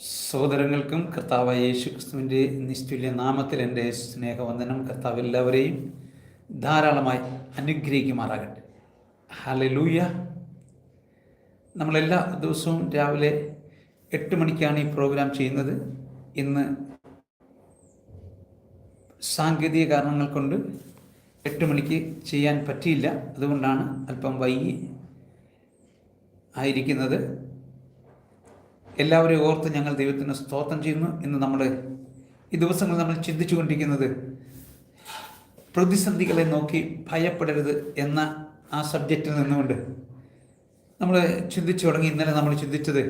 സഹോദരങ്ങൾക്കും കർത്താവ് യേശു ക്രിസ്തുവിന്റെ നിസ്തുല്യ നാമത്തിൽ എന്റെ സ്നേഹവന്ദനം കർത്താവ് എല്ലാവരെയും ധാരാളമായി അനുഗ്രഹിക്കുമാറാകട്ടെ. ഹലലൂയ നമ്മളെല്ലാ ദിവസവും രാവിലെ എട്ട് മണിക്കാണ് ഈ പ്രോഗ്രാം ചെയ്യുന്നത്. ഇന്ന് സാങ്കേതിക കാരണങ്ങൾ കൊണ്ട് എട്ട് മണിക്ക് ചെയ്യാൻ പറ്റിയില്ല. അതുകൊണ്ടാണ് അല്പം വൈകി ആയിരിക്കുന്നത്. എല്ലാവരെയും ഓർത്ത് ഞങ്ങൾ ദൈവത്തിന് സ്തോത്രം ചെയ്യുന്നു. ഇന്ന് നമ്മൾ ഈ ദിവസങ്ങൾ നമ്മൾ ചിന്തിച്ചു കൊണ്ടിരിക്കുന്നത് പ്രതിസന്ധികളെ നോക്കി ഭയപ്പെടരുത് എന്ന ആ സബ്ജക്റ്റിൽ നിന്നുകൊണ്ട് നമ്മൾ ചിന്തിച്ചു തുടങ്ങി. ഇന്നലെ നമ്മൾ ചിന്തിച്ചത്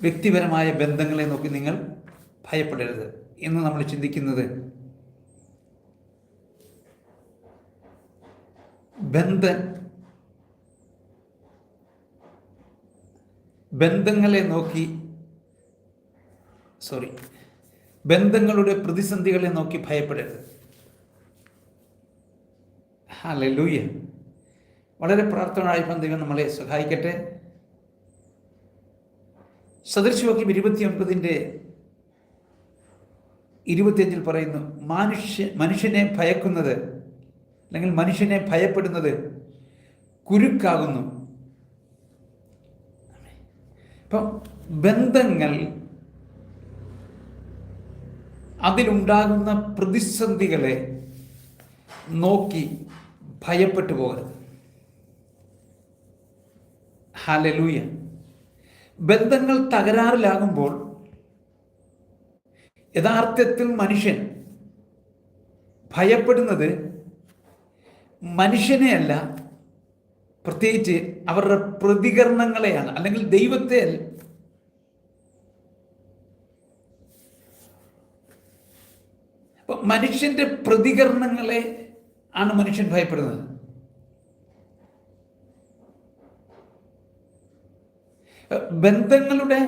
വ്യക്തിപരമായ ബന്ധങ്ങളെ നോക്കി നിങ്ങൾ ഭയപ്പെടരുത് എന്ന് നമ്മൾ ചിന്തിക്കുന്നത് ബന്ധ ബന്ധങ്ങളെ നോക്കി സോറി ബന്ധങ്ങളുടെ പ്രതിസന്ധികളെ നോക്കി ഭയപ്പെടരുത്. ഹല്ലേലൂയ വളരെ പ്രാർത്ഥനയായപ്പോൾ ദൈവം നമ്മളെ സഹായിക്കട്ടെ. സദൃശവാക്യം ഇരുപത്തിയൊൻപതിന്റെ ഇരുപത്തിയഞ്ചിൽ പറയുന്നു മനുഷ്യ മനുഷ്യനെ ഭയക്കുന്നത് അല്ലെങ്കിൽ മനുഷ്യനെ ഭയപ്പെടുന്നത് കുരുക്കാകുന്നു. ഇപ്പം ബന്ധങ്ങൾ അതിലുണ്ടാകുന്ന പ്രതിസന്ധികളെ നോക്കി ഭയപ്പെട്ടു പോകരുത്. ഹലലൂയ ബന്ധങ്ങൾ തകരാറിലാകുമ്പോൾ യഥാർത്ഥത്തിൽ മനുഷ്യൻ ഭയപ്പെടുന്നത് മനുഷ്യനെയല്ല പ്രത്യേകിച്ച് അവരുടെ പ്രതികരണങ്ങളെയാണ്. അല്ലെങ്കിൽ ദൈവത്തെ മനുഷ്യന്റെ പ്രതികരണങ്ങളെ ആണ് മനുഷ്യൻ ഭയപ്പെടുന്നത്. ബന്ധങ്ങളുടെ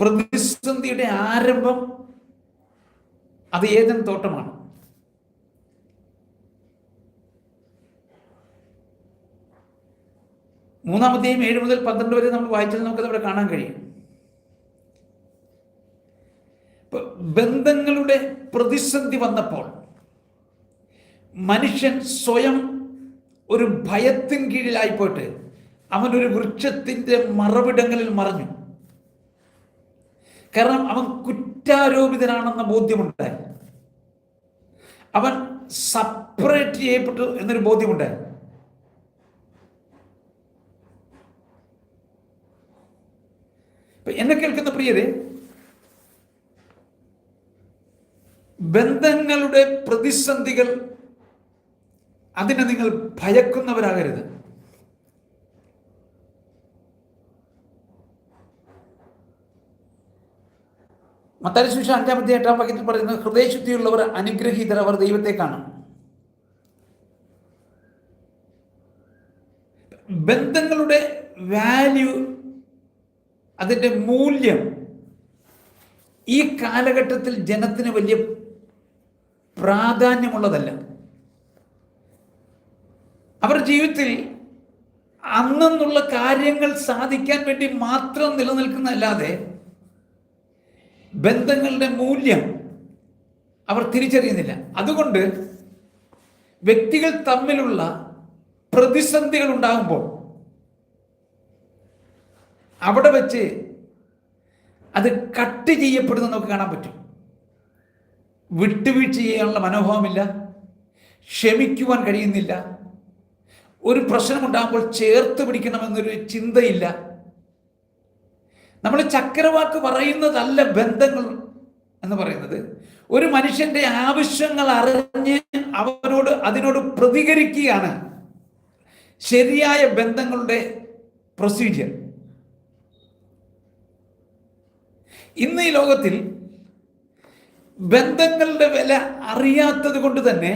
പ്രതിസന്ധിയുടെ ആരംഭം അത് ഏതൻ തോട്ടമാണ്? മൂന്നാമത്തെയും ഏഴ് മുതൽ പന്ത്രണ്ട് വരെ നമ്മൾ വായിച്ചാൽ നമുക്കത് അവിടെ കാണാൻ കഴിയും. ബന്ധങ്ങളുടെ പ്രതിസന്ധി വന്നപ്പോൾ മനുഷ്യൻ സ്വയം ഒരു ഭയത്തിൻ കീഴിലായിപ്പോയിട്ട് അവനൊരു വൃക്ഷത്തിന്റെ മറവിടങ്ങളിൽ മറഞ്ഞു. കാരണം അവൻ കുറ്റാരോപിതനാണെന്ന ബോധ്യമുണ്ടായി. അവൻ സപ്പറേറ്റ് ചെയ്യപ്പെട്ടു എന്നൊരു ബോധ്യമുണ്ടായി. എന്നെ കേൾക്കുന്ന പ്രിയരെ ബന്ധങ്ങളുടെ പ്രതിസന്ധികൾ അതിനെ നിങ്ങൾ ഭയക്കുന്നവരാകരുത്. മത്താരിശുഷ അഞ്ചാമത്തെ എട്ടാം വാക്യത്തിൽ പറയുന്നത് ഹൃദയശുദ്ധിയുള്ളവർ അനുഗ്രഹീതർ അവർ ദൈവത്തെ കാണും. ബന്ധങ്ങളുടെ വാല്യൂ അതിന്റെ മൂല്യം ഈ കാലഘട്ടത്തിൽ ജനത്തിന് വലിയ പ്രാധാന്യമുള്ളതല്ല. അവർ ജീവിതത്തിൽ അന്നെന്നുള്ള കാര്യങ്ങൾ സാധിക്കാൻ വേണ്ടി മാത്രം നിലനിൽക്കുന്നതല്ലാതെ ബന്ധങ്ങളുടെ മൂല്യം അവർ തിരിച്ചറിയുന്നില്ല. അതുകൊണ്ട് വ്യക്തികൾ തമ്മിലുള്ള പ്രതിസന്ധികൾ ഉണ്ടാകുമ്പോൾ അവിടെ വെച്ച് അത് കട്ട് ചെയ്യപ്പെടുന്ന നമുക്ക് കാണാൻ പറ്റും. വിട്ടുവീഴ്ച ചെയ്യാനുള്ള മനോഭാവമില്ല. ക്ഷമിക്കുവാൻ കഴിയുന്നില്ല. ഒരു പ്രശ്നമുണ്ടാകുമ്പോൾ ചേർത്ത് പിടിക്കണമെന്നൊരു ചിന്തയില്ല. നമ്മൾ ചക്രവാക്ക് പറയുന്നതല്ല ബന്ധങ്ങൾ എന്ന് പറയുന്നത്. ഒരു മനുഷ്യന്റെ ആവശ്യങ്ങൾ അറിഞ്ഞ് അവനോട് അതിനോട് പ്രതികരിക്കുകയാണ് ശരിയായ ബന്ധങ്ങളുടെ പ്രൊസീജിയർ ഇന്ന് ഈ ലോകത്തിൽ ബന്ധങ്ങളുടെ വില അറിയാത്തത് കൊണ്ട് തന്നെ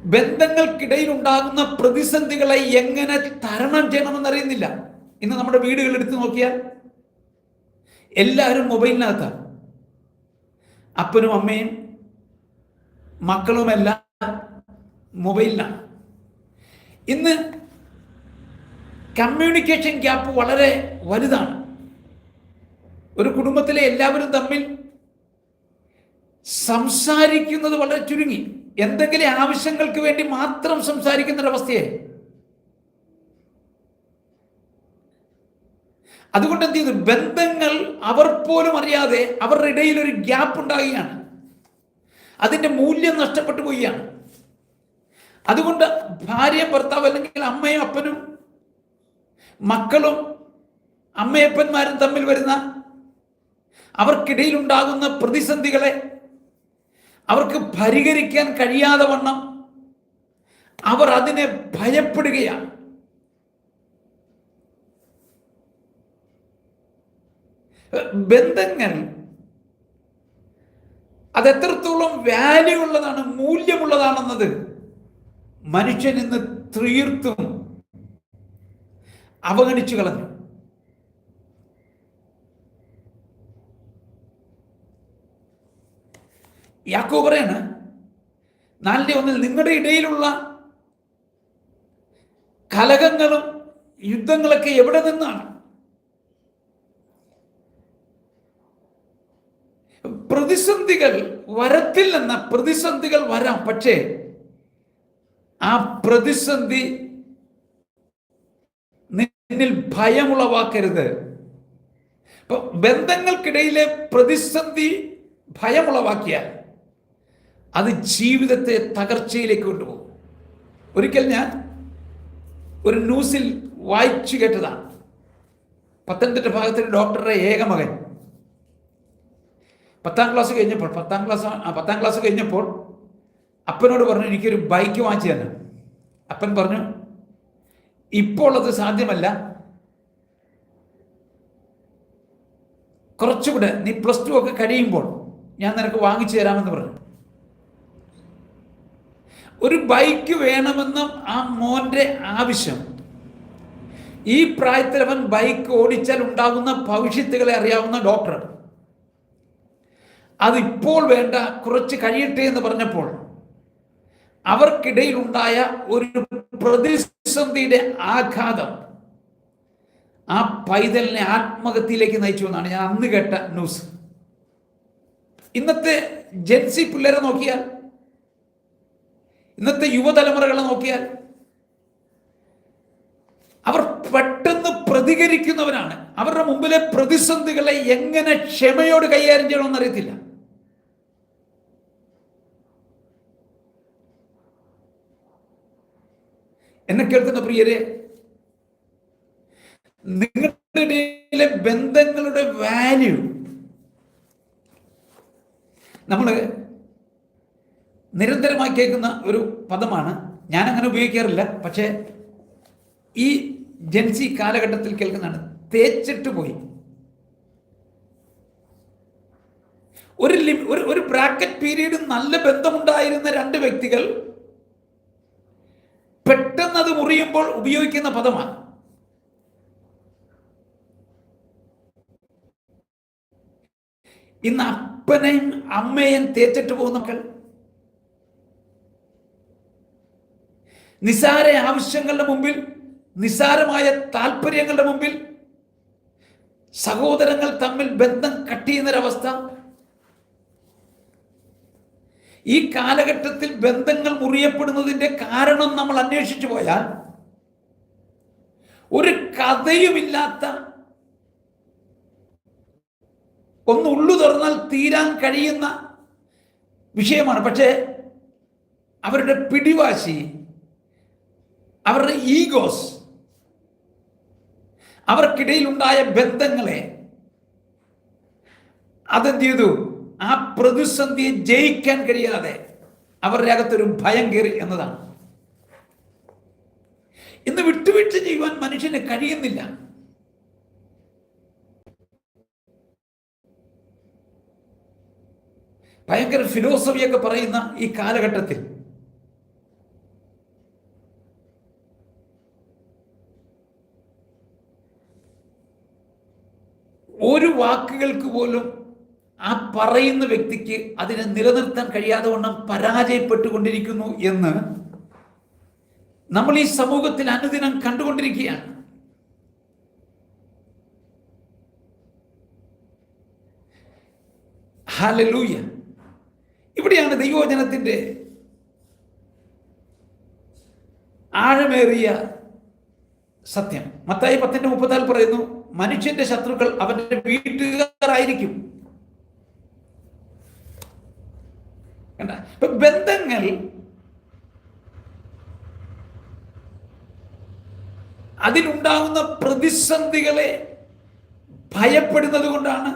ബന്ധങ്ങൾക്കിടയിൽ ഉണ്ടാകുന്ന പ്രതിസന്ധികളെ എങ്ങനെ തരണം ചെയ്യണമെന്നറിയുന്നില്ല. ഇന്ന് നമ്മുടെ വീടുകൾ എടുത്തു നോക്കിയാൽ എല്ലാവരും മൊബൈലിനകത്താണ് അപ്പനും അമ്മയും മക്കളുമെല്ലാം മൊബൈലിനാണ് ഇന്ന് കമ്മ്യൂണിക്കേഷൻ ഗ്യാപ്പ് വളരെ വലുതാണ്. ഒരു കുടുംബത്തിലെ എല്ലാവരും തമ്മിൽ സംസാരിക്കുന്നത് വളരെ ചുരുങ്ങി. എന്തെങ്കിലും ആവശ്യങ്ങൾക്ക് വേണ്ടി മാത്രം സംസാരിക്കുന്ന ഒരവസ്ഥയായി അതുകൊണ്ട് എന്ത് ചെയ്തു? ബന്ധങ്ങൾ അവർ പോലും അറിയാതെ അവരുടെ ഇടയിൽ ഒരു ഗ്യാപ്പ് ഉണ്ടാകുകയാണ്. അതിന്റെ മൂല്യം നഷ്ടപ്പെട്ടു പോവുകയാണ്. അതുകൊണ്ട് ഭാര്യ ഭർത്താവ് അല്ലെങ്കിൽ അമ്മയും അപ്പനും മക്കളും അമ്മയപ്പന്മാരും തമ്മിൽ വരുന്ന അവർക്കിടയിൽ ഉണ്ടാകുന്ന പ്രതിസന്ധികളെ അവർക്ക് പരിഹരിക്കാൻ കഴിയാതെ വണ്ണം അവർ അതിനെ ഭയപ്പെടുകയാണ്. ബന്ധങ്ങൾ അതെത്രത്തോളം വാല്യൂ ഉള്ളതാണ് മൂല്യമുള്ളതാണെന്നത് മനുഷ്യൻ ഇന്ന് തീർത്തും അവഗണിച്ചു കളഞ്ഞു. യാക്കോ പറയാണ് നാലിന്റെ ഒന്നിൽ നിങ്ങളുടെ ഇടയിലുള്ള കലഹങ്ങളും യുദ്ധങ്ങളൊക്കെ എവിടെ നിന്നാണ്? പ്രതിസന്ധികൾ വരത്തില്ലെന്ന പ്രതിസന്ധികൾ വരാം പക്ഷേ ആ പ്രതിസന്ധി നിന്നിൽ ഭയമുളവാക്കരുത്. ബന്ധങ്ങൾക്കിടയിലെ പ്രതിസന്ധി ഭയമുളവാക്കിയാൽ അത് ജീവിതത്തെ തകർച്ചയിലേക്ക് കൊണ്ടുപോകും. ഒരിക്കൽ ഞാൻ ഒരു ന്യൂസിൽ വായിച്ചു കേട്ടതാണ്. പത്തനംതിട്ട ഭാഗത്തിലെ ഡോക്ടറുടെ ഏക മകൻ. പത്താം ക്ലാസ് കഴിഞ്ഞപ്പോൾ പത്താം ക്ലാസ് പത്താം ക്ലാസ് കഴിഞ്ഞപ്പോൾ അപ്പനോട് പറഞ്ഞു എനിക്കൊരു ബൈക്ക് വാങ്ങിച്ചു തന്നെ അപ്പൻ പറഞ്ഞു ഇപ്പോൾ അത് സാധ്യമല്ല. കുറച്ചുകൂടെ നീ പ്ലസ് ടു ഒക്കെ കഴിയുമ്പോൾ ഞാൻ നിനക്ക് വാങ്ങിച്ചു തരാമെന്ന് പറഞ്ഞു. ഒരു ബൈക്ക് വേണമെന്ന ആ മോന്റെ ആവശ്യം ഈ പ്രായത്തിൽ അവൻ ബൈക്ക് ഓടിച്ചാൽ ഉണ്ടാകുന്ന ഭവിഷ്യത്തുകളെ അറിയാവുന്ന ഡോക്ടർ. അതിപ്പോൾ വേണ്ട കുറച്ച് കഴിയട്ടെ എന്ന് പറഞ്ഞപ്പോൾ അവർക്കിടയിലുണ്ടായ ഒരു പ്രതിസന്ധിയുടെ ആഘാതം ആ പൈതലിനെ ആത്മഹത്യയിലേക്ക് നയിച്ചു എന്നാണ് ഞാൻ അന്ന് കേട്ട ന്യൂസ്. ഇന്നത്തെ ജെൻസി പിള്ളേരെ നോക്കിയാൽ ഇന്നത്തെ യുവതലമുറകളെ നോക്കിയാൽ അവർ പെട്ടെന്ന് പ്രതികരിക്കുന്നവരാണ്. അവരുടെ മുമ്പിലെ പ്രതിസന്ധികളെ എങ്ങനെ ക്ഷമയോട് കൈകാര്യം ചെയ്യണമെന്ന് അറിയത്തില്ല. എന്നെ കേൾക്കുന്ന പ്രിയരെ നിങ്ങളുടെ ബന്ധങ്ങളുടെ വാല്യൂ നമ്മൾ നിരന്തരമായി കേൾക്കുന്ന ഒരു പദമാണ്. ഞാൻ അങ്ങനെ ഉപയോഗിക്കാറില്ല. പക്ഷേ ഈ ജൻസി കാലഘട്ടത്തിൽ കേൾക്കുന്നതാണ്. തേച്ചിട്ട് പോയി. ഒരു ഒരു ഒരു ബ്രാക്കറ്റ് പീരീഡ് നല്ല ബന്ധമുണ്ടായിരുന്ന രണ്ട് വ്യക്തികൾ പെട്ടെന്ന് അത് മുറിയുമ്പോൾ ഉപയോഗിക്കുന്ന പദമാണ്. ഇന്ന് അപ്പനെയും അമ്മയും തേച്ചിട്ട് പോകുന്ന മക്കൾ നിസാര ആവശ്യങ്ങളുടെ മുമ്പിൽ നിസാരമായ താല്പര്യങ്ങളുടെ മുമ്പിൽ സഹോദരങ്ങൾ തമ്മിൽ ബന്ധം കട്ട് ചെയ്യുന്നൊരവസ്ഥ ഈ കാലഘട്ടത്തിൽ ബന്ധങ്ങൾ മുറിയപ്പെടുന്നതിന്റെ കാരണം നമ്മൾ അന്വേഷിച്ചു പോയാൽ ഒരു കഥയുമില്ലാത്ത ഒന്ന് ഉള്ളു തുറന്നാൽ തീരാൻ കഴിയുന്ന വിഷയമാണ്. പക്ഷേ അവരുടെ പിടിവാശി അവരുടെ ഈഗോസ് അവർക്കിടയിൽ ഉണ്ടായ ബന്ധങ്ങളെ അതെന്ത് ചെയ്തു ആ പ്രതിസന്ധിയെ ജയിക്കാൻ കഴിയാതെ അവരുടെ അകത്തൊരു ഭയം കയറി എന്നതാണ്. ഇന്ന് വിട്ടുവീഴ്ച ചെയ്യുവാൻ മനുഷ്യന് കഴിയുന്നില്ല. ഭയങ്കര ഫിലോസഫിയൊക്കെ പറയുന്ന ഈ കാലഘട്ടത്തിൽ വാക്കുകൾക്ക് പോലും ആ പറയുന്ന വ്യക്തിക്ക് അതിനെ നിലനിർത്താൻ കഴിയാതെ വണ്ണം പരാജയപ്പെട്ടുകൊണ്ടിരിക്കുന്നു എന്ന് നമ്മൾ ഈ സമൂഹത്തിൽ അനുദിനം കണ്ടുകൊണ്ടിരിക്കുകയാണ്. ഹലലൂയ ഇവിടെയാണ് ദൈവവചനത്തിന്റെ ആഴമേറിയ സത്യം. മത്തായി പത്തിന്റെ മുപ്പത്താൽ പറയുന്നു മനുഷ്യന്റെ ശത്രുക്കൾ അവന്റെ വീട്ടുകാരായിരിക്കും. ബന്ധങ്ങൾ അതിലുണ്ടാകുന്ന പ്രതിസന്ധികളെ ഭയപ്പെടുന്നത് കൊണ്ടാണ്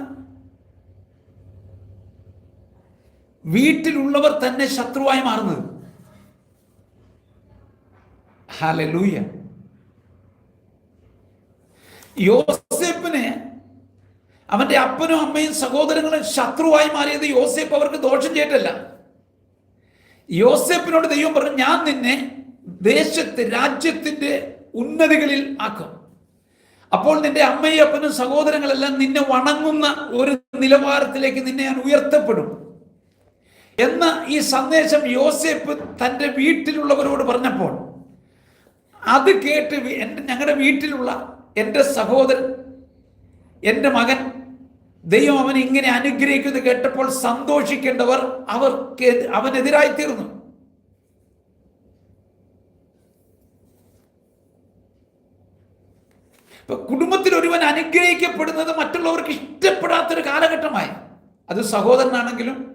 വീട്ടിലുള്ളവർ തന്നെ ശത്രുവായി മാറുന്നത്. ഹാലലൂയ യോസേപ്പിന് അവന്റെ അപ്പനും അമ്മയും സഹോദരങ്ങളും ശത്രുവായി മാറിയത് യോസേപ്പ് അവർക്ക് ദോഷം ചെയ്തിട്ടല്ല. യോസേപ്പിനോട് ദൈവം പറഞ്ഞു ഞാൻ നിന്നെ ദേശത്ത് രാജ്യത്തിന്റെ ഉന്നതികളിൽ ആക്കും. അപ്പോൾ നിന്റെ അമ്മയും അപ്പനും സഹോദരങ്ങളെല്ലാം നിന്നെ വണങ്ങുന്ന ഒരു നിലവാരത്തിലേക്ക് നിന്നെ ഞാൻ ഉയർത്തപ്പെടും. എന്ന ഈ സന്ദേശം യോസേപ്പ് തന്റെ വീട്ടിലുള്ളവരോട് പറഞ്ഞപ്പോൾ അത് കേട്ട് എന്റെ ഞങ്ങളുടെ വീട്ടിലുള്ള എന്റെ സഹോദരൻ എന്റെ മകൻ ദൈവം അവൻ ഇങ്ങനെ അനുഗ്രഹിക്കുന്നത് കേട്ടപ്പോൾ സന്തോഷിക്കേണ്ടവർ അവർക്ക് അവനെതിരായി തീർന്നു. ഇപ്പൊ കുടുംബത്തിൽ ഒരുവൻ അനുഗ്രഹിക്കപ്പെടുന്നത് മറ്റുള്ളവർക്ക് ഇഷ്ടപ്പെടാത്തൊരു കാലഘട്ടമായി. അത് സഹോദരനാണെങ്കിലും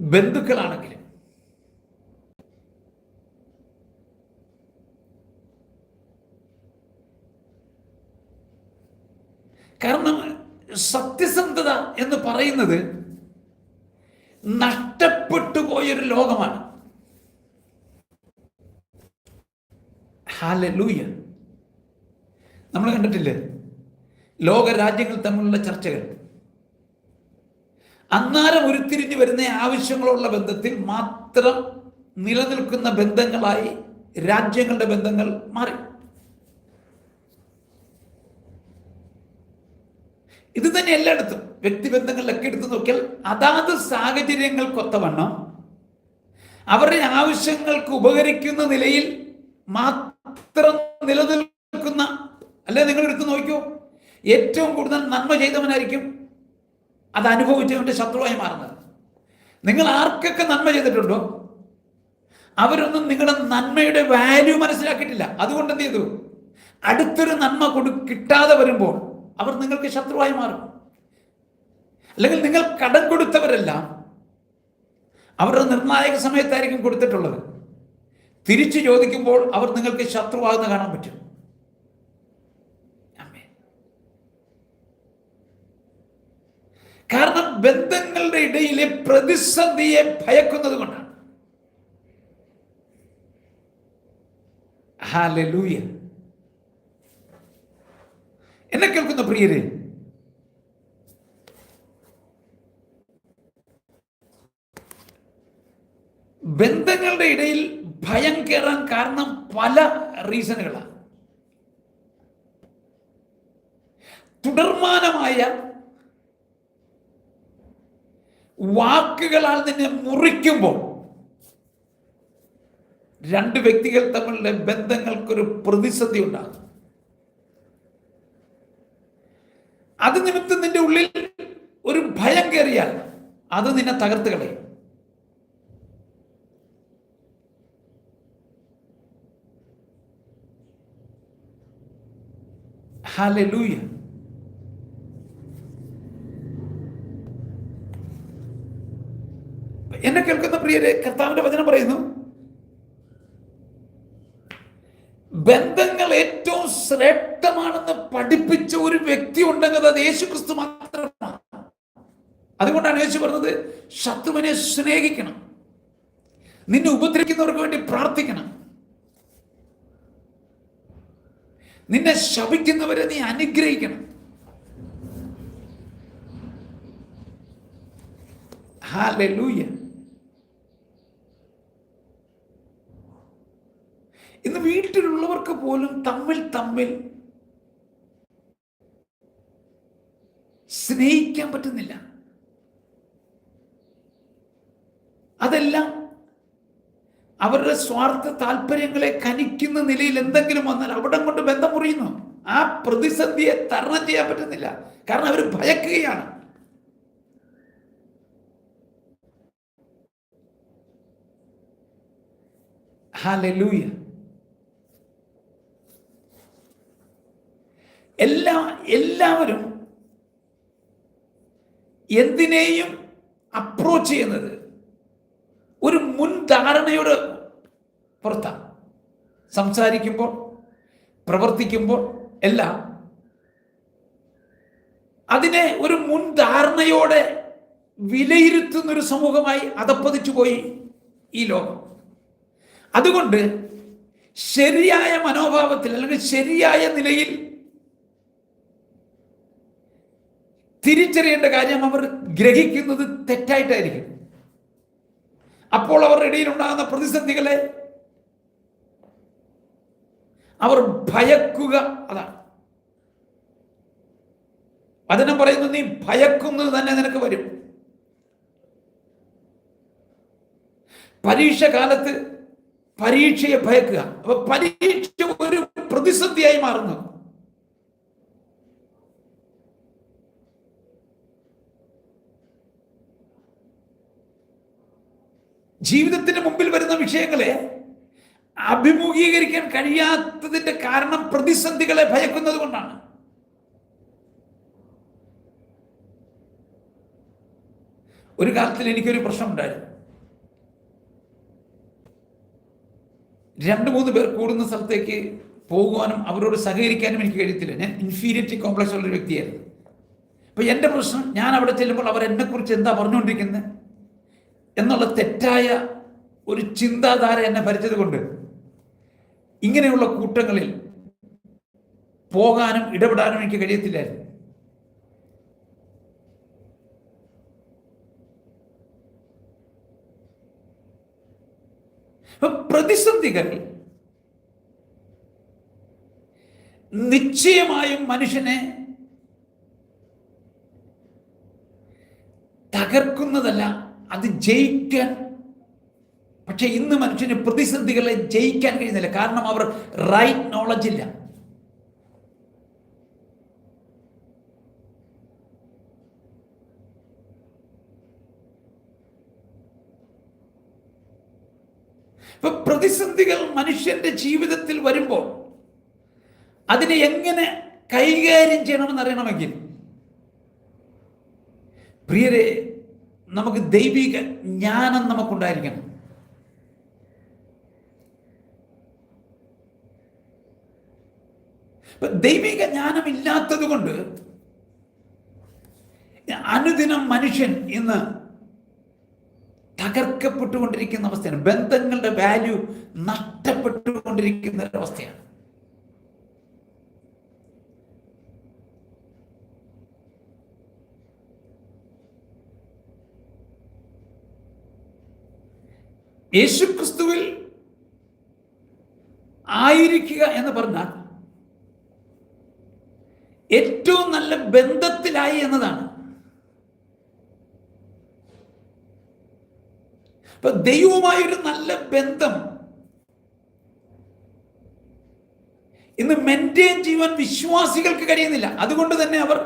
ബന്ധുക്കളാണെങ്കിലും. കാരണം സത്യസന്ധത എന്ന് പറയുന്നത് നഷ്ടപ്പെട്ടു പോയൊരു ലോകമാണ്. ഹാലൂയ നമ്മൾ കണ്ടിട്ടില്ലേ? ലോകരാജ്യങ്ങൾ തമ്മിലുള്ള ചർച്ചകൾ. അന്നാരം ഉരുത്തിരിഞ്ഞു വരുന്ന ആവശ്യങ്ങളുള്ള ബന്ധത്തിൽ മാത്രം നിലനിൽക്കുന്ന ബന്ധങ്ങളായി രാജ്യങ്ങളുടെ ബന്ധങ്ങൾ മാറി. ഇത് തന്നെ എല്ലായിടത്തും. വ്യക്തിബന്ധങ്ങളിലൊക്കെ എടുത്തു നോക്കിയാൽ അതാത് സാഹചര്യങ്ങൾക്കൊത്തവണ്ണം അവരുടെ ആവശ്യങ്ങൾക്ക് ഉപകരിക്കുന്ന നിലയിൽ മാത്രം നിലനിൽക്കുന്ന അല്ലെ നിങ്ങൾ എടുത്തു നോക്കിയോ ഏറ്റവും കൂടുതൽ നന്മ ചെയ്തവനായിരിക്കും അത് അനുഭവിച്ചവന്റെ ശത്രുവായി മാറുന്നത്. നിങ്ങൾ ആർക്കൊക്കെ നന്മ ചെയ്തിട്ടുണ്ടോ? അവരൊന്നും നിങ്ങളുടെ നന്മയുടെ വാല്യൂ മനസ്സിലാക്കിയിട്ടില്ല. അതുകൊണ്ട് എന്ത് ചെയ്തു? അടുത്തൊരു നന്മ കൊടു കിട്ടാതെ വരുമ്പോൾ അവർ നിങ്ങൾക്ക് ശത്രുവായി മാറും. അല്ലെങ്കിൽ നിങ്ങൾ കടം കൊടുത്തവരെല്ലാം അവരുടെ നിർണായക സമയത്തായിരിക്കും കൊടുത്തിട്ടുള്ളത്. തിരിച്ചു ചോദിക്കുമ്പോൾ അവർ നിങ്ങൾക്ക് ശത്രുവാകുന്ന കാണാൻ പറ്റും. കാരണം ബന്ധങ്ങളുടെ ഇടയിലെ പ്രതിസന്ധിയെ ഭയക്കുന്നത് കൊണ്ടാണ്. ഹാലൂയ എന്നെ കേൾക്കുന്ന പ്രിയരെ? ബന്ധങ്ങളുടെ ഇടയിൽ ഭയം കയറാൻ കാരണം പല റീസണുകളാണ് തുടർമാനമായ വാക്കുകളാൽ നിന്നെ മുറിക്കുമ്പോൾ രണ്ട് വ്യക്തികൾ തമ്മിലുള്ള ബന്ധങ്ങൾക്കൊരു പ്രതിസന്ധി ഉണ്ടാകും. അത് നിമിത്തം നിന്റെ ഉള്ളിൽ ഒരു ഭയം കയറിയാൽ അത് നിന്നെ തകർത്ത് കളയും. ഹാലൂയ എന്നെ കേൾക്കുന്ന പ്രിയരെ കർത്താവിന്റെ വചനം പറയുന്നു ബന്ധങ്ങൾ ഏറ്റവും ശ്രേഷ്ഠമാണെന്ന് പഠിപ്പിച്ച ഒരു വ്യക്തി ഉണ്ടെങ്കിൽ അത് യേശു ക്രിസ്തു മാത്രമാണ്. അതുകൊണ്ടാണ് യേശു പറഞ്ഞത് ശത്രുവിനെ സ്നേഹിക്കണം. നിന്നെ ഉപദ്രവിക്കുന്നവർക്ക് വേണ്ടി പ്രാർത്ഥിക്കണം. നിന്നെ ശപിക്കുന്നവരെ നീ അനുഗ്രഹിക്കണം. ഹാലൂയ ഇന്ന് വീട്ടിലുള്ളവർക്ക് പോലും തമ്മിൽ തമ്മിൽ സ്നേഹിക്കാൻ പറ്റുന്നില്ല. അതെല്ലാം അവരുടെ സ്വാർത്ഥ താല്പര്യങ്ങളെ കനിക്കുന്ന നിലയിൽ എന്തെങ്കിലും വന്നാൽ അവിടെ കൊണ്ട് ബന്ധം മുറിയുന്നു. ആ പ്രതിസന്ധിയെ തരണം ചെയ്യാൻ പറ്റുന്നില്ല. കാരണം അവർ ഭയക്കുകയാണ്. ഹാലൂയ എല്ലാ എല്ലാവരും എന്തിനേയും അപ്രോച്ച് ചെയ്യുന്നത് ഒരു മുൻധാരണയുടെ പുറത്താണ്. സംസാരിക്കുമ്പോൾ പ്രവർത്തിക്കുമ്പോൾ എല്ലാം അതിനെ ഒരു മുൻധാരണയോടെ വിലയിരുത്തുന്ന ഒരു സമൂഹമായി അതപ്പതിച്ചു പോയി ഈ ലോകം. അതുകൊണ്ട് ശരിയായ മനോഭാവത്തിൽ അല്ലെങ്കിൽ ശരിയായ നിലയിൽ തിരിച്ചറിയേണ്ട കാര്യം അവർ ഗ്രഹിക്കുന്നത് തെറ്റായിട്ടായിരിക്കും. അപ്പോൾ അവരുടെ ഇടയിൽ ഉണ്ടാകുന്ന പ്രതിസന്ധികളെ അവർ ഭയക്കുക അതാണ്. വചനം പറയുന്നു നീ ഭയക്കുന്നത് തന്നെ നിനക്ക് വരും. പരീക്ഷ കാലത്ത് പരീക്ഷയെ ഭയക്കുക. അപ്പൊ പരീക്ഷ ഒരു പ്രതിസന്ധിയായി മാറുന്നു. ജീവിതത്തിന് മുമ്പിൽ വരുന്ന വിഷയങ്ങളെ അഭിമുഖീകരിക്കാൻ കഴിയാത്തതിന്റെ കാരണം പ്രതിസന്ധികളെ ഭയക്കുന്നത് കൊണ്ടാണ്. ഒരു കാലത്തിൽ എനിക്കൊരു പ്രശ്നമുണ്ടായിരുന്നു. രണ്ട് മൂന്ന് പേർ കൂടുന്ന സ്ഥലത്തേക്ക് പോകുവാനും അവരോട് സഹകരിക്കാനും എനിക്ക് കഴിയത്തില്ല. ഞാൻ ഇൻഫീരിയറ്റി കോംപ്ലക്സ് ഉള്ള ഒരു വ്യക്തിയായിരുന്നു. അപ്പൊ എന്റെ പ്രശ്നം ഞാൻ അവിടെ ചെല്ലുമ്പോൾ അവർ എന്നെക്കുറിച്ച് എന്താ പറഞ്ഞുകൊണ്ടിരിക്കുന്നത്? എന്നുള്ള തെറ്റായ ഒരു ചിന്താധാര എന്നെ ഭരിച്ചത് കൊണ്ട് ഇങ്ങനെയുള്ള കൂട്ടങ്ങളിൽ പോകാനും ഇടപെടാനും എനിക്ക് കഴിയത്തില്ലായിരുന്നു. പ്രതിസന്ധികൾ നിശ്ചയമായും മനുഷ്യനെ തകർക്കുന്നതല്ല അത് ജയിക്കാൻ പക്ഷെ ഇന്ന് മനുഷ്യന് പ്രതിസന്ധികളെ ജയിക്കാൻ കഴിയുന്നില്ല. കാരണം അവർ റൈറ്റ് നോളജ് ഇല്ല. ഇപ്പൊ പ്രതിസന്ധികൾ മനുഷ്യന്റെ ജീവിതത്തിൽ വരുമ്പോൾ അതിനെ എങ്ങനെ കൈകാര്യം ചെയ്യണമെന്ന് അറിയണമെങ്കിൽ പ്രിയരെ നമുക്ക് ദൈവിക ജ്ഞാനം നമുക്കുണ്ടായിരിക്കണം. ദൈവിക ജ്ഞാനം ഇല്ലാത്തത് കൊണ്ട് അനുദിനം മനുഷ്യൻ ഇന്ന് തകർക്കപ്പെട്ടുകൊണ്ടിരിക്കുന്ന അവസ്ഥയാണ്. ബന്ധങ്ങളുടെ വാല്യൂ നഷ്ടപ്പെട്ടുകൊണ്ടിരിക്കുന്ന ഒരവസ്ഥയാണ്. യേശുക്രിസ്തുവിൽ ആയിരിക്കുക എന്ന് പറഞ്ഞാൽ ഏറ്റവും നല്ല ബന്ധത്തിലായി എന്നതാണ്. അപ്പൊ ദൈവവുമായൊരു നല്ല ബന്ധം ഇന്ന് മെയിന്റെയിൻ ചെയ്യുവാൻ വിശ്വാസികൾക്ക് കഴിയുന്നില്ല. അതുകൊണ്ട് തന്നെ അവർ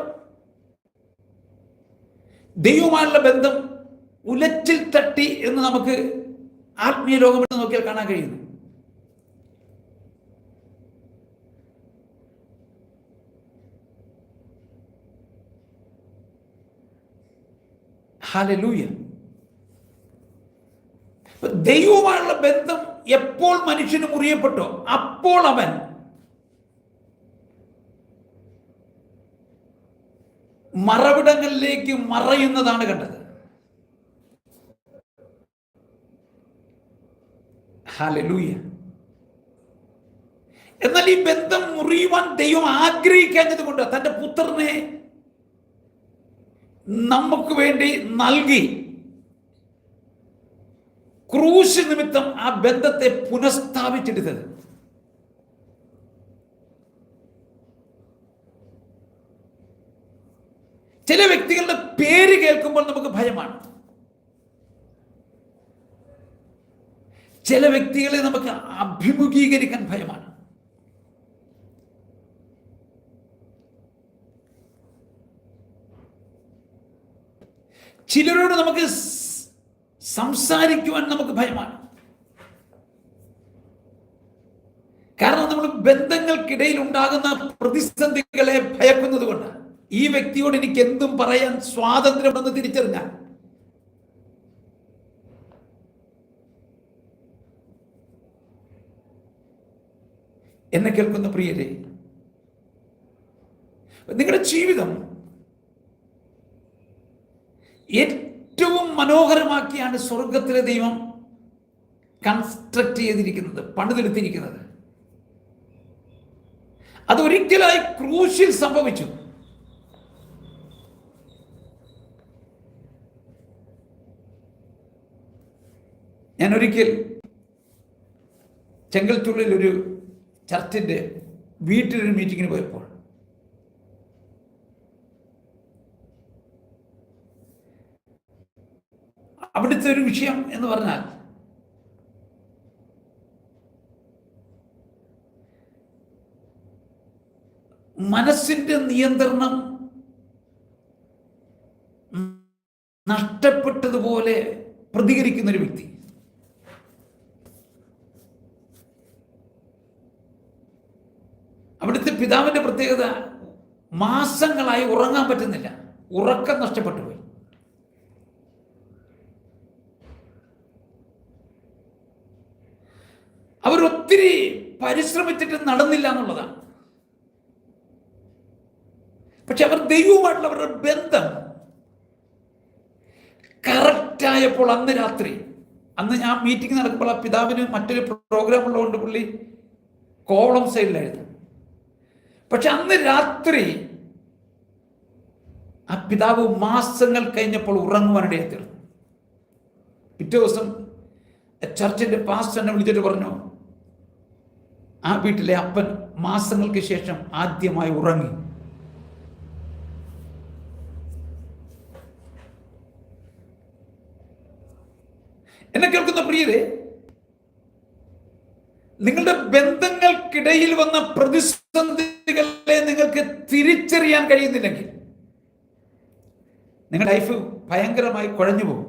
ദൈവമായുള്ള ബന്ധം ഉലച്ചിൽ തട്ടി എന്ന് നമുക്ക് ആത്മീയ ലോകം എടുത്ത് നോക്കിയാൽ കാണാൻ കഴിയുന്നു. ഹാലലൂയ ദൈവവുമായുള്ള ബന്ധം എപ്പോൾ മനുഷ്യന് മുറിയപ്പെട്ടോ അപ്പോൾ അവൻ മറവിടങ്ങളിലേക്ക് മറയുന്നതാണ് കണ്ടത്. ഹാലലൂയ എന്നാൽ ഈ ബന്ധം മുറിയുവാൻ ദൈവം ആഗ്രഹിക്കാഞ്ഞത് കൊണ്ട് തന്റെ പുത്രനെ നമുക്ക് വേണ്ടി നൽകി. ക്രൂശ് നിമിത്തം ആ ബന്ധത്തെ പുനഃസ്ഥാപിച്ചെടുത്തത്. ചില വ്യക്തികളുടെ പേര് കേൾക്കുമ്പോൾ നമുക്ക് ഭയമാണ്. ചില വ്യക്തികളെ നമുക്ക് അഭിമുഖീകരിക്കാൻ ഭയമാണ്. ചിലരോട് നമുക്ക് സംസാരിക്കുവാൻ നമുക്ക് ഭയമാണ്. കാരണം നമ്മൾ ബന്ധങ്ങൾക്കിടയിൽ ഉണ്ടാകുന്ന പ്രതിസന്ധികളെ ഭയക്കുന്നത് കൊണ്ട് ഈ വ്യക്തിയോട് എനിക്ക് എന്തും പറയാൻ സ്വാതന്ത്ര്യമെന്ന് തിരിച്ചറിഞ്ഞാൽ എന്നെ കേൾക്കുന്ന പ്രിയരെ നിങ്ങളുടെ ജീവിതം ഏറ്റവും മനോഹരമാക്കിയാണ് സ്വർഗത്തിലെ ദൈവം കൺസ്ട്രക്ട് ചെയ്തിരിക്കുന്നത് പണിതെടുത്തിരിക്കുന്നത്. അതൊരിക്കലായി ക്രൂശിൽ സംഭവിച്ചു. ഞാനൊരിക്കൽ ചെങ്കൽ ചെങ്കൽത്തുള്ളിൽ ഒരു ചർച്ചിന്റെ വീട്ടിലൊരു മീറ്റിങ്ങിന് പോയപ്പോൾ. അവിടുത്തെ ഒരു വിഷയം എന്ന് പറഞ്ഞാൽ മനസ്സിന്റെ നിയന്ത്രണം നഷ്ടപ്പെട്ടതുപോലെ പ്രതികരിക്കുന്ന ഒരു വ്യക്തി അവിടുത്തെ പിതാവിന്റെ പ്രത്യേകത മാസങ്ങളായി ഉറങ്ങാൻ പറ്റുന്നില്ല. ഉറക്കം നഷ്ടപ്പെട്ടു പോയി. അവരൊത്തിരി പരിശ്രമിച്ചിട്ട് നടന്നില്ല എന്നുള്ളതാണ്. പക്ഷെ അവർ ദൈവവുമായിട്ടുള്ള അവരുടെ ബന്ധം കറക്റ്റായപ്പോൾ അന്ന് രാത്രി അന്ന് ഞാൻ മീറ്റിംഗ് നടക്കുമ്പോൾ ആ പിതാവിന് മറ്റൊരു പ്രോഗ്രാം ഉള്ളതുകൊണ്ട് പുള്ളി കോവളം സൈഡിലായിരുന്നു പക്ഷെ അന്ന് രാത്രി ആ പിതാവ് മാസങ്ങൾ കഴിഞ്ഞപ്പോൾ ഉറങ്ങുവാനിടയെ തീർന്നു. പിറ്റേ ദിവസം ചർച്ചിന്റെ പാസ്റ്റ് എന്നെ വിളിച്ചിട്ട് പറഞ്ഞു ആ വീട്ടിലെ അപ്പൻ മാസങ്ങൾക്ക് ശേഷം ആദ്യമായി ഉറങ്ങി. എന്നെ കേൾക്കുന്ന പ്രിയരെ നിങ്ങളുടെ ബന്ധങ്ങൾക്കിടയിൽ വന്ന പ്രതിസന്ധികളെ നിങ്ങൾക്ക് തിരിച്ചറിയാൻ കഴിയുന്നില്ലെങ്കിൽ നിങ്ങളുടെ ലൈഫ് ഭയങ്കരമായി കുഴഞ്ഞു പോകും.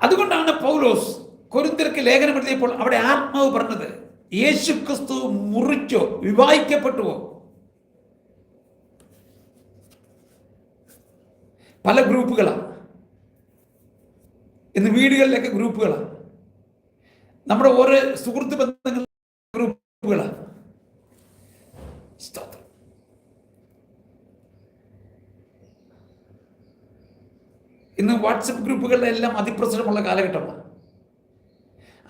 അതുകൊണ്ടാണ് പൗലോസ് കൊരിന്തർക്ക് ലേഖനം എഴുതിയപ്പോൾ അവിടെ ആത്മാവ് പറഞ്ഞത് യേശു ക്രിസ്തു മുറിച്ചോ വിവാഹിക്കപ്പെട്ടുവോ പല ഗ്രൂപ്പുകളാണ് ഇന്ന് വീടുകളിലൊക്കെ ഗ്രൂപ്പുകളാണ് നമ്മുടെ ഓരോ സുഹൃത്ത് ബന്ധങ്ങൾ ഗ്രൂപ്പുകളാണ് ഇന്ന് വാട്സപ്പ് ഗ്രൂപ്പുകളുടെ എല്ലാം അതിപ്രസരമുള്ള കാലഘട്ടമാണ്.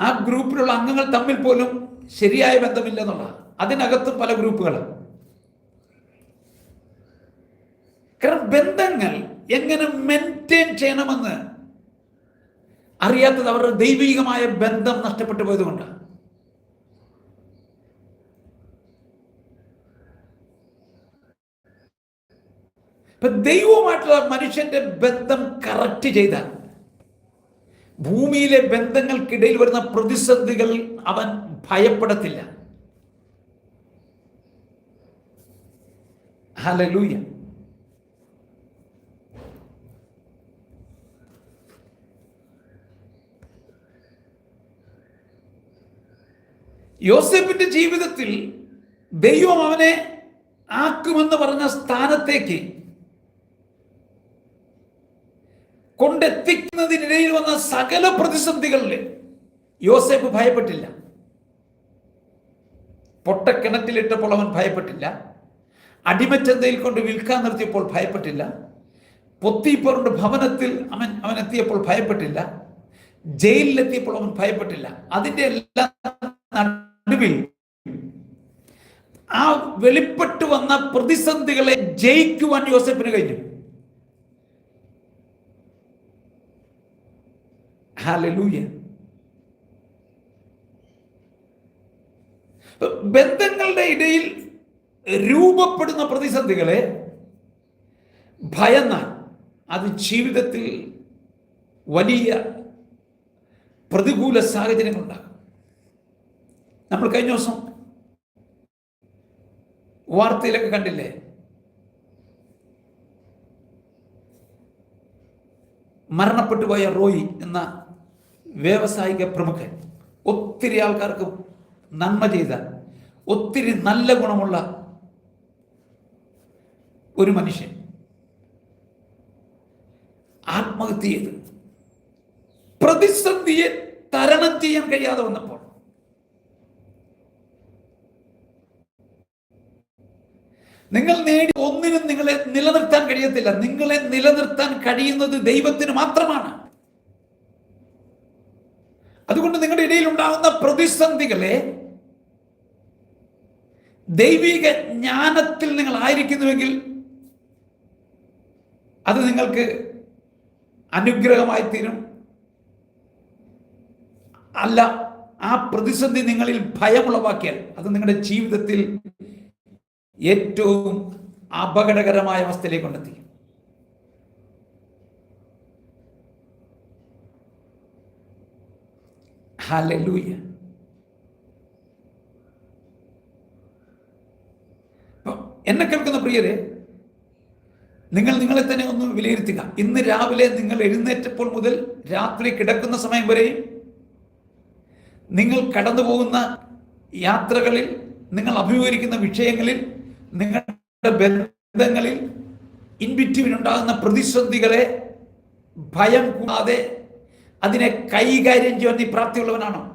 ആ ഗ്രൂപ്പിലുള്ള അംഗങ്ങൾ തമ്മിൽ പോലും ശരിയായ ബന്ധമില്ല എന്നുള്ളതാണ്. അതിനകത്തും പല ഗ്രൂപ്പുകളാണ്. കാരണം ബന്ധങ്ങൾ എങ്ങനെ മെയിന്റെയിൻ ചെയ്യണമെന്ന് അറിയാത്തത് അവരുടെ ദൈവികമായ ബന്ധം നഷ്ടപ്പെട്ടു പോയതുകൊണ്ടാണ്. ഇപ്പൊ ദൈവവുമായിട്ടുള്ള മനുഷ്യന്റെ ബന്ധം കറക്റ്റ് ചെയ്താൽ ഭൂമിയിലെ ബന്ധങ്ങൾക്കിടയിൽ വരുന്ന പ്രതിസന്ധികൾ അവൻ ഭയപ്പെടത്തില്ല. ഹലലൂയ യോസെഫിന്റെ ജീവിതത്തിൽ ദൈവം അവനെ ആക്കുമെന്ന് പറഞ്ഞ സ്ഥാനത്തേക്ക് കൊണ്ടെത്തിക്കുന്നതിനിടയിൽ വന്ന സകല പ്രതിസന്ധികളിൽ യോസെഫ് ഭയപ്പെട്ടില്ല. പൊട്ടക്കിണറ്റിലിട്ടപ്പോൾ അവൻ ഭയപ്പെട്ടില്ല. അടിമച്ചന്തയിൽ കൊണ്ട് വിൽക്കാൻ നിർത്തിയപ്പോൾ ഭയപ്പെട്ടില്ല. പൊത്തിപ്പറുടെ ഭവനത്തിൽ അവൻ അവൻ എത്തിയപ്പോൾ ഭയപ്പെട്ടില്ല. ജയിലിലെത്തിയപ്പോൾ അവൻ ഭയപ്പെട്ടില്ല. അതിന്റെ എല്ലാം നടുവിൽ ആ വെളിപ്പെട്ടു വന്ന പ്രതിസന്ധികളെ ജയിക്കുവാൻ യോസഫിന് കഴിഞ്ഞു. ഹാലലൂയ ബന്ധങ്ങളുടെ ഇടയിൽ രൂപപ്പെടുന്ന പ്രതിസന്ധികളെ ഭയന്നാൽ അത് ജീവിതത്തിൽ വലിയ പ്രതികൂല സാഹചര്യങ്ങളുണ്ടാകും നമ്മൾ കഴിഞ്ഞ ദിവസം വാർത്തയിലൊക്കെ കണ്ടില്ലേ? മരണപ്പെട്ടു പോയ റോയി എന്ന വ്യാവസായിക പ്രമുഖൻ ഒത്തിരി ആൾക്കാർക്ക് നന്മ ചെയ്ത ഒത്തിരി നല്ല ഗുണമുള്ള ഒരു മനുഷ്യൻ. ആത്മഹത്യ പ്രതിസന്ധിയെ തരണം ചെയ്യാൻ കഴിയാതെ വന്നപ്പോൾ നിങ്ങൾ നേടി ഒന്നിനും നിങ്ങളെ നിലനിർത്താൻ കഴിയത്തില്ല. നിങ്ങളെ നിലനിർത്താൻ കഴിയുന്നത് ദൈവത്തിന് മാത്രമാണ്. അതുകൊണ്ട് നിങ്ങളുടെ ഇടയിൽ ഉണ്ടാകുന്ന പ്രതിസന്ധികളെ ദൈവിക ജ്ഞാനത്തിൽ നിങ്ങൾ ആയിരിക്കുന്നുവെങ്കിൽ അത് നിങ്ങൾക്ക് അനുഗ്രഹമായി തീരും. അല്ല ആ പ്രതിസന്ധി നിങ്ങളിൽ ഭയമുളവാക്കിയാൽ അത് നിങ്ങളുടെ ജീവിതത്തിൽ ഏറ്റവും അപകടകരമായ അവസ്ഥയിലേക്ക് കൊണ്ടെത്തി അപ്പം എന്നെ കേൾക്കുന്ന പ്രിയരെ നിങ്ങൾ നിങ്ങളെ തന്നെ ഒന്ന് വിലയിരുത്തുക. ഇന്ന് രാവിലെ നിങ്ങൾ എഴുന്നേറ്റപ്പോൾ മുതൽ രാത്രി കിടക്കുന്ന സമയം വരെയും നിങ്ങൾ കടന്നു പോകുന്ന യാത്രകളിൽ നിങ്ങൾ അഭിമുഖീകരിക്കുന്ന വിഷയങ്ങളിൽ നിങ്ങളുടെ ബന്ധങ്ങളിൽ ഇൻബിറ്റ്വീൻ ഉണ്ടാകുന്ന പ്രതിസന്ധികളെ ഭയം കൂടാതെ അതിനെ കൈകാര്യം ചെയ്യാൻ നീ പ്രാപ്തിയുള്ളവനാണോ?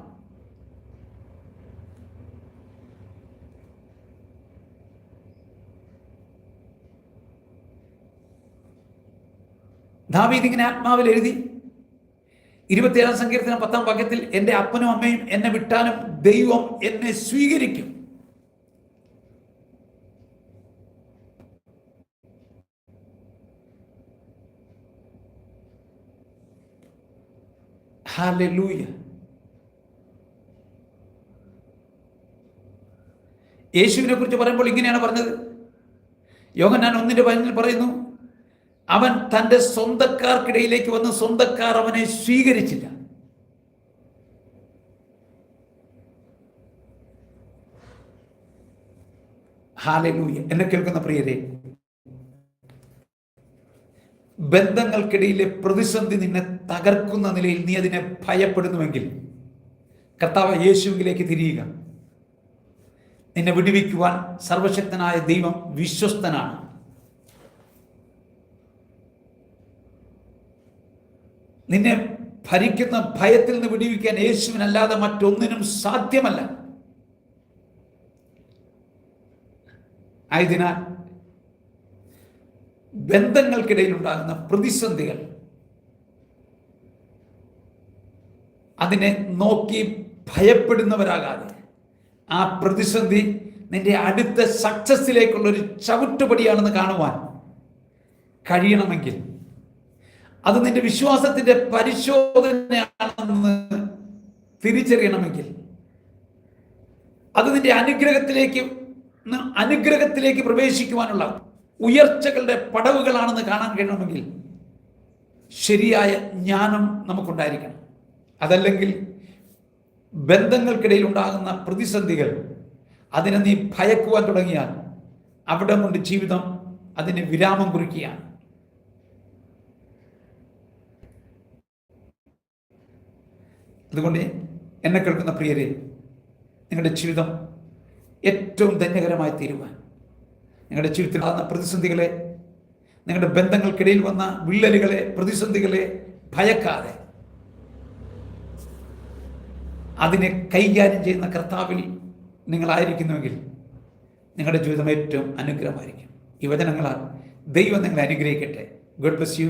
ദാവീദ് ഇങ്ങനെ ആത്മാവിൽ എഴുതി ഇരുപത്തിയേഴാം സങ്കീർത്തനം പത്താം വാക്യത്തിൽ എന്റെ അപ്പനും അമ്മയും എന്നെ വിട്ടാലും ദൈവം എന്നെ സ്വീകരിക്കും. ഹാലൂയ യേശുവിനെ കുറിച്ച് പറയുമ്പോൾ ഇങ്ങനെയാണ് പറഞ്ഞത്. യോഹന്നാൻ ഒന്നിന്റെ പതിനിൽ പറയുന്നു അവൻ തന്റെ സ്വന്തക്കാർക്കിടയിലേക്ക് വന്ന് സ്വന്തക്കാർ അവനെ സ്വീകരിച്ചില്ല. ഹാലലൂയ എന്നെ കേൾക്കുന്ന പ്രിയരെ ബന്ധങ്ങൾക്കിടയിലെ പ്രതിസന്ധി നിന്നെ തകർക്കുന്ന നിലയിൽ നീ അതിനെ ഭയപ്പെടുന്നുവെങ്കിൽ കർത്താവ് യേശുവിലേക്ക് തിരിയുക. നിന്നെ വിടുവിക്കുവാൻ സർവശക്തനായ ദൈവം വിശ്വസ്തനാണ്. നിന്നെ ഭരിക്കുന്ന ഭയത്തിൽ നിന്ന് വിടുവിക്കാൻ യേശുവിനല്ലാതെ മറ്റൊന്നിനും സാധ്യമല്ല. ആയതിനാൽ ബന്ധങ്ങൾക്കിടയിൽ ഉണ്ടാകുന്ന പ്രതിസന്ധികൾ. അതിനെ നോക്കി ഭയപ്പെടുന്നവരാകാതെ ആ പ്രതിസന്ധി നിന്റെ അടുത്ത സക്സസ്സിലേക്കുള്ള ഒരു ചവിട്ടുപടിയാണെന്ന് കാണുവാൻ കഴിയണമെങ്കിൽ അത് നിന്റെ വിശ്വാസത്തിന്റെ പരിശോധനയാണെന്ന് തിരിച്ചറിയണമെങ്കിൽ അത് നിന്റെ അനുഗ്രഹത്തിലേക്ക് അനുഗ്രഹത്തിലേക്ക് പ്രവേശിക്കുവാനുള്ള ഉയർച്ചകളുടെ പടവുകളാണെന്ന് കാണാൻ കഴിയണമെങ്കിൽ ശരിയായ ജ്ഞാനം നമുക്കുണ്ടായിരിക്കണം. അതല്ലെങ്കിൽ ബന്ധങ്ങൾക്കിടയിൽ ഉണ്ടാകുന്ന പ്രതിസന്ധികൾ അതിനെ നീ ഭയക്കുവാൻ തുടങ്ങിയാൽ അവിടെ കൊണ്ട് ജീവിതം അതിന് വിരാമം കുറിക്കുകയാണ്. അതുകൊണ്ട് എന്നെ കേൾക്കുന്ന പ്രിയരെ നിങ്ങളുടെ ജീവിതം ഏറ്റവും ധന്യകരമായി തീരുവാൻ നിങ്ങളുടെ ജീവിതത്തിൽ വന്ന പ്രതിസന്ധികളെ നിങ്ങളുടെ ബന്ധങ്ങൾക്കിടയിൽ വന്ന വിള്ളലുകളെ പ്രതിസന്ധികളെ ഭയക്കാതെ അതിനെ കൈകാര്യം ചെയ്യുന്ന കർത്താവിൽ നിങ്ങളായിരിക്കുന്നുവെങ്കിൽ നിങ്ങളുടെ ജീവിതം ഏറ്റവും അനുഗ്രഹമായിരിക്കും. ഈ ദൈവം നിങ്ങളെ അനുഗ്രഹിക്കട്ടെ. Good bless you